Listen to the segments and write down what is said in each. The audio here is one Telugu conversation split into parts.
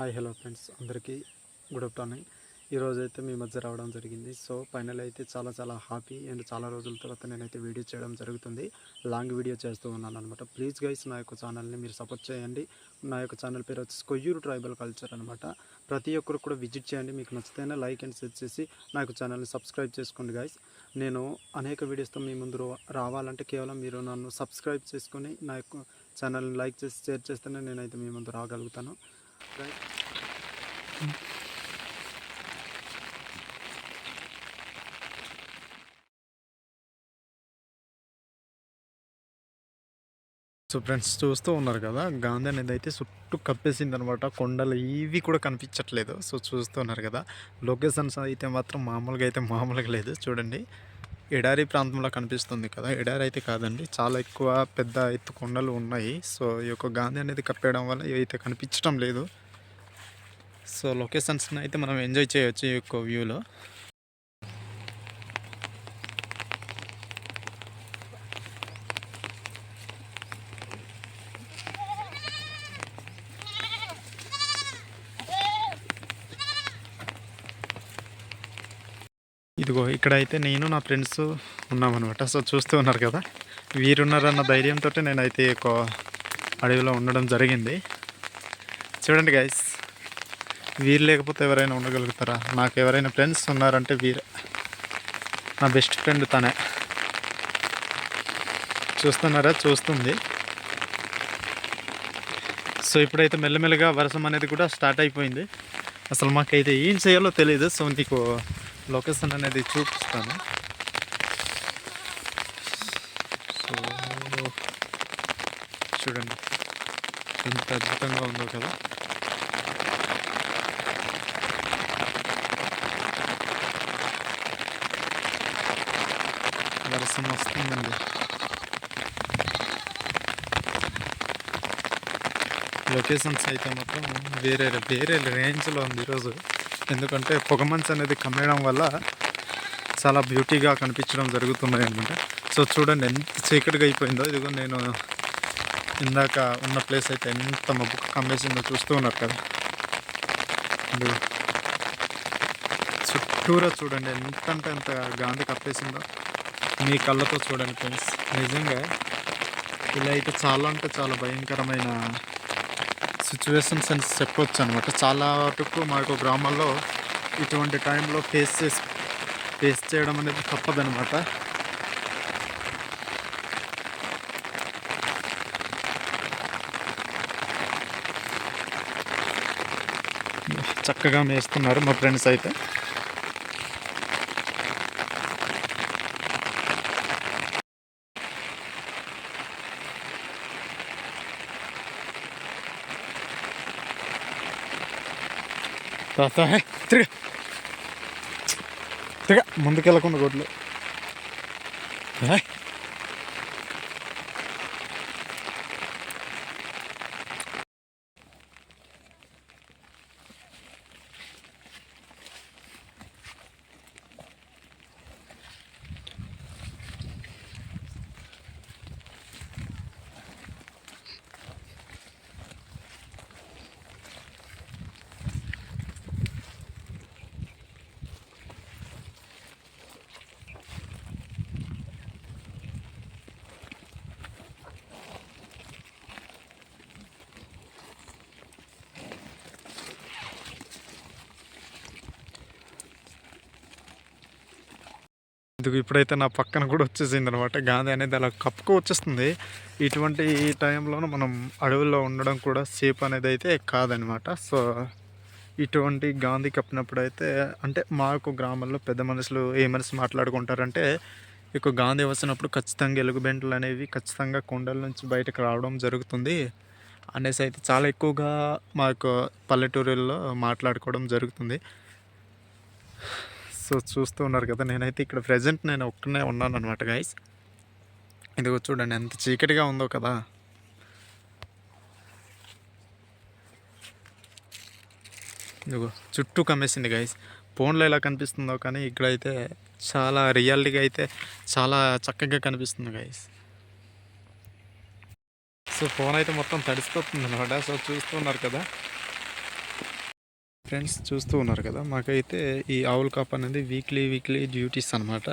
Hi hello friends. అందరికీ గుడ్ ఆఫ్టర్నూన్. ఈరోజు అయితే మీ మధ్య రావడం జరిగింది. సో ఫైనల్ అయితే చాలా చాలా హ్యాపీ అండ్ చాలా రోజుల తర్వాత నేనైతే వీడియో చేయడం జరుగుతుంది. లాంగ్ వీడియో చేస్తూ ఉన్నాను అనమాట ప్లీజ్ గైస్ నా యొక్క ఛానల్ని మీరు సపోర్ట్ చేయండి. నా యొక్క ఛానల్ పేరు వచ్చేసి కొయ్యూరు ట్రైబల్ కల్చర్ అనమాట ప్రతి ఒక్కరు కూడా విజిట్ చేయండి. మీకు నచ్చితేనే లైక్ అండ్ షేర్ చేసి నా యొక్క ఛానల్ని సబ్స్క్రైబ్ చేసుకోండి గైస్. నేను అనేక వీడియోస్తో మీ ముందు రావాలంటే కేవలం మీరు నన్ను సబ్స్క్రైబ్ చేసుకొని నా యొక్క ఛానల్ని లైక్ చేసి షేర్ చేస్తేనే నేనైతే మీ ముందు రాగలుగుతాను. సో ఫ్రెండ్స్ చూస్తూ ఉన్నారు కదా గాంధీ అనేది అయితే చుట్టూ కప్పేసింది అనమాట కొండలు ఇవి కూడా కనిపించట్లేదు. సో చూస్తూ ఉన్నారు కదా లొకేషన్స్ అయితే మాత్రం మామూలుగా అయితే మామూలుగా లేదు. చూడండి. ఎడారి ప్రాంతంలో కనిపిస్తుంది కదా. ఎడారి అయితే కాదండి చాలా ఎక్కువ పెద్ద ఎత్తు కొండలు ఉన్నాయి. సో ఈ యొక్క గాంధీ అనేది కప్పేయడం వల్ల ఇవైతే కనిపించడం లేదు. సో లొకేషన్స్ని అయితే మనం ఎంజాయ్ చేయొచ్చు ఈ యొక్క వ్యూలో. ఇదిగో ఇక్కడైతే నేను నా ఫ్రెండ్స్ ఉన్నామన్నమాట. సో చూస్తూ ఉన్నారు కదా? వీరున్నారన్న ధైర్యంతో నేనైతే ఒక అడవిలో ఉండడం జరిగింది. చూడండి గైస్ వీరు లేకపోతే ఎవరైనా ఉండగలుగుతారా? నాకు ఎవరైనా ఫ్రెండ్స్ ఉన్నారంటే వీరే. నా బెస్ట్ ఫ్రెండ్ తనే. చూస్తున్నారా? చూస్తుంది. సో ఇప్పుడైతే మెల్లమెల్లగా వర్షం అనేది కూడా స్టార్ట్ అయిపోయింది. అసలు మాకైతే ఏం చేయాలో తెలియదు సో నీకు లొకేషన్ అనేది చూపిస్తాను. సో చూడండి. ఎంత అద్భుతంగా ఉందో కదా. వర్షం వస్తుందండి లొకేషన్స్ అయితే మాత్రం వేరే వేరే రేంజ్లో ఉంది ఈరోజు. ఎందుకంటే పొగమంచు అనేది కమ్మేయడం వల్ల చాలా బ్యూటీగా కనిపించడం జరుగుతున్నాయి అనమాట. సో చూడండి ఎంత చీకటిగా అయిపోయిందో. ఇదిగో నేను ఇందాక ఉన్న ప్లేస్ అయితే ఎంత మబ్బు కమ్మేసిందో చూస్తూ ఉన్నారు కదా. చుట్టూరా చూడండి ఎంత అంటే ఎంత గాంధీ కప్పేసిందో. మీ కళ్ళతో చూడండి ఫ్రెండ్స్. నిజంగా ఇలా అయితే చాలా అంటే చాలా భయంకరమైన సిచ్యువేషన్స్ అని చెప్పొచ్చు అనమాట చాలా వరకు మాకు గ్రామాల్లో ఇటువంటి టైంలో ఫేస్ చేసి ఫేస్ చేయడం అనేది తప్పదనమాట చక్కగా మేస్తున్నారు మా ఫ్రెండ్స్ అయితే. తాత. తిరగ. తిరగ. ముందుకెళ్ళకుండా గొడ్లు ఇందుకు ఇప్పుడైతే నా పక్కన కూడా వచ్చేసింది అనమాట గాంధీ అనేది. అలా కప్పుకు వచ్చేస్తుంది. ఇటువంటి టైంలోనూ మనం అడవుల్లో ఉండడం కూడా సేఫ్ అనేది అయితే కాదనమాట. సో ఇటువంటి గాంధీ కప్పినప్పుడు అయితే అంటే మాకు గ్రామంలో పెద్ద మనుషులు ఏ మనిషి మాట్లాడుకుంటారంటే ఇక గాంధీ వచ్చినప్పుడు ఖచ్చితంగా ఎలుగుబెంటలు అనేవి ఖచ్చితంగా కొండల నుంచి బయటకు రావడం జరుగుతుంది. అనేసి అయితే చాలా ఎక్కువగా మాకు పల్లెటూరుల్లో మాట్లాడుకోవడం జరుగుతుంది. సో చూస్తూ ఉన్నారు కదా నేనైతే ఇక్కడ ప్రజెంట్ నేను ఒక్కనే ఉన్నాను అనమాట గైస్ ఇదిగో చూడండి ఎంత చీకటిగా ఉందో కదా. ఇదిగో చుట్టూ కమ్మేసింది గైస్ ఫోన్లో ఎలా కనిపిస్తుందో కానీ ఇక్కడైతే చాలా రియాలిటీగా అయితే చాలా చక్కగా కనిపిస్తుంది గైస్ సో ఫోన్ అయితే మొత్తం తడిసిపోతుంది అనమాట సో చూస్తున్నారు కదా. ఫ్రెండ్స్ చూస్తూ ఉన్నారు కదా మాకైతే ఈ ఆవుల కాప్ అనేది వీక్లీ వీక్లీ డ్యూటీస్ అనమాట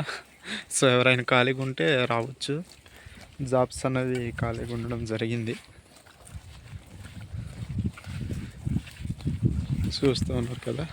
సో ఎవరైనా ఖాళీగా ఉంటే రావచ్చు. జాబ్స్ అనేది ఖాళీగా ఉండడం జరిగింది. చూస్తూ ఉన్నారు కదా.